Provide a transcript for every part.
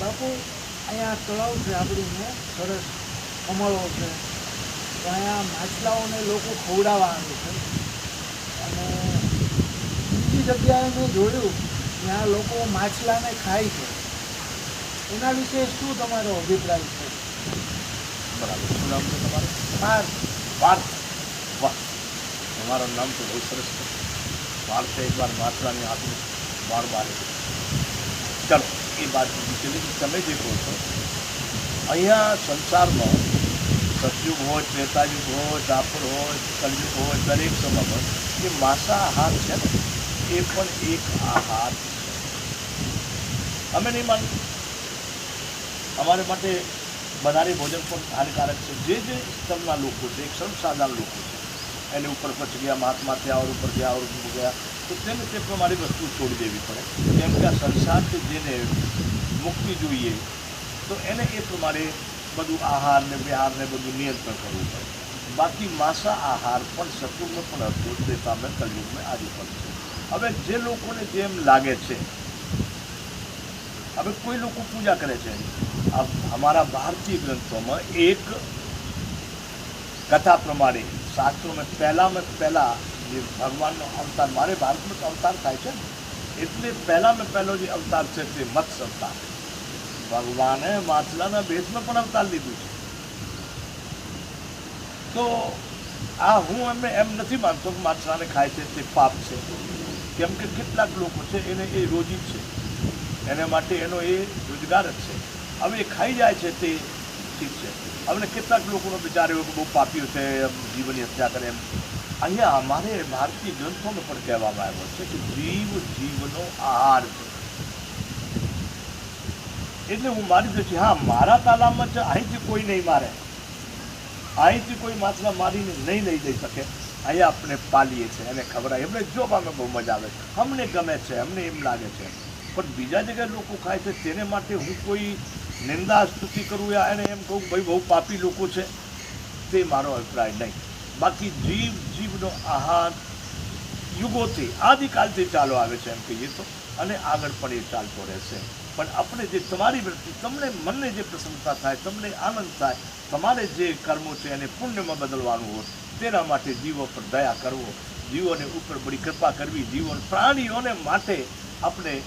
બાપુ અહીંયા તળાવ છે આપણું ને સરસ કમળો છે. તો અહીંયા માછલાઓને લોકો ખવડાવવા આવે છે. અને બીજી જગ્યાએ મેં જોયું ત્યાં લોકો માછલાને ખાય છે. એના વિશે શું તમારો અભિપ્રાય છે? બરાબર. શું નામ છે તમારું? પાર્થ. પાર્થ. વાહ. તમારું નામ તો બહુ સરસ છે. પાર્થ એકવાર માછલાની આપી બાર બાર. ચલો. એ વાત કીધી છે તમે જે કહો છો, અહીંયા સંસારમાં સતયુગ હોય, ત્રેતાયુગ હોય દાપર હોય, કલયુગ હોય, દરેક સમયમાં જે માંસાહાર છે ને, એ પણ એક આહાર અમે નહીં માનીએ. અમારે માટે બનારી ભોજન પણ હાનિકારક છે. જે જે સ્તરના લોકો છે, એક સર્વસાધારણ લોકો છે એની ઉપર પછ ગયા મહાત્માથી આ ઉપર ગયા આ ઉપર ગયા. તો તેને તે પ્રમાણે વસ્તુ છોડી દેવી પડે. કેમ કે આ સંસાર કે જેને મુક્તિ જોઈએ, તો એને એ પ્રમાણે બધું આહાર ને વિહાર ને બધું નિયંત્રણ કરવું પડે. બાકી માસા આહાર પણ શત્રુને પણ અદ્ભુત તે સામે કલયુગમાં આજે પડે છે. હવે જે લોકોને જેમ લાગે છે, હવે કોઈ લોકો પૂજા કરે છે. અમારા ભારતીય ગ્રંથોમાં એક કથા પ્રમાણે શાસ્ત્રોમાં પહેલાંમાં પહેલાં જે ભગવાનનો અવતાર, મારે ભારતમાં અવતાર થાય છે એટલે પહેલાંમાં પહેલો જે અવતાર છે તે મત્સ્ય અવતાર. ભગવાને માછલાના ભેદમાં પણ અવતાર લીધું છે. તો આ હું એમને એમ નથી માનતો કે માછલાને ખાય છે, તે પાપ છે. કેમ કે કેટલાક લોકો છે એને એ રોજી છે. એને માટે એનો એ રોજગાર જ છે. હવે એ ખાઈ જાય છે તે ઠીક છે. હવે કેટલાક લોકોનો વિચાર એવો કે બહુ પાપીઓ છે જીવની હત્યા કરે એમ. અહીંયા અમારે ભારતીય ગ્રંથોમાં પણ કહેવામાં આવ્યો છે કે જીવ જીવનો આહાર એટલે હું મારી દઉં છું હા, મારા તાલામાં જ અહીંથી કોઈ નહીં મારે. અહીંથી કોઈ માછલા મારીને નહીં લઈ જઈ શકે. અહીંયા આપણે પાલીએ છીએ એને ખબર એમને જોવામાં બહુ મજા આવે છે. અમને ગમે છે, અમને એમ લાગે છે. પણ બીજા જગ્યાએ લોકો ખાય છે, તેને માટે હું કોઈ નિંદા સ્તુતિ કરવું યા એને એમ કહું, ભાઈ, બહુ પાપી લોકો છે. તે મારો અભિપ્રાય નહીં. બાકી જીવ, જીવનો આહાર યુગોથી, આદિકાલથી ચાલો આવે છે એમ કહીએ તો, અને આગળ પણ એ ચાલતો રહેશે. પણ આપણે જે તમારી વૃત્તિ, તમને મનને જે પ્રસન્નતા થાય, તમને આનંદ થાય, તમારે જે કર્મો છે એને પુણ્યમાં બદલવાનું હોય, તેના માટે જીવો પર દયા કરવો, જીવોને ઉપર બડી કૃપા કરવી, જીવો પ્રાણીઓને માટે આપણે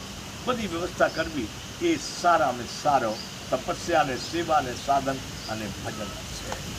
બધી વ્યવસ્થા કરવી, એ સારામાં સારો તપસ્યા ને સેવા ને સાધન અને ભજન છે.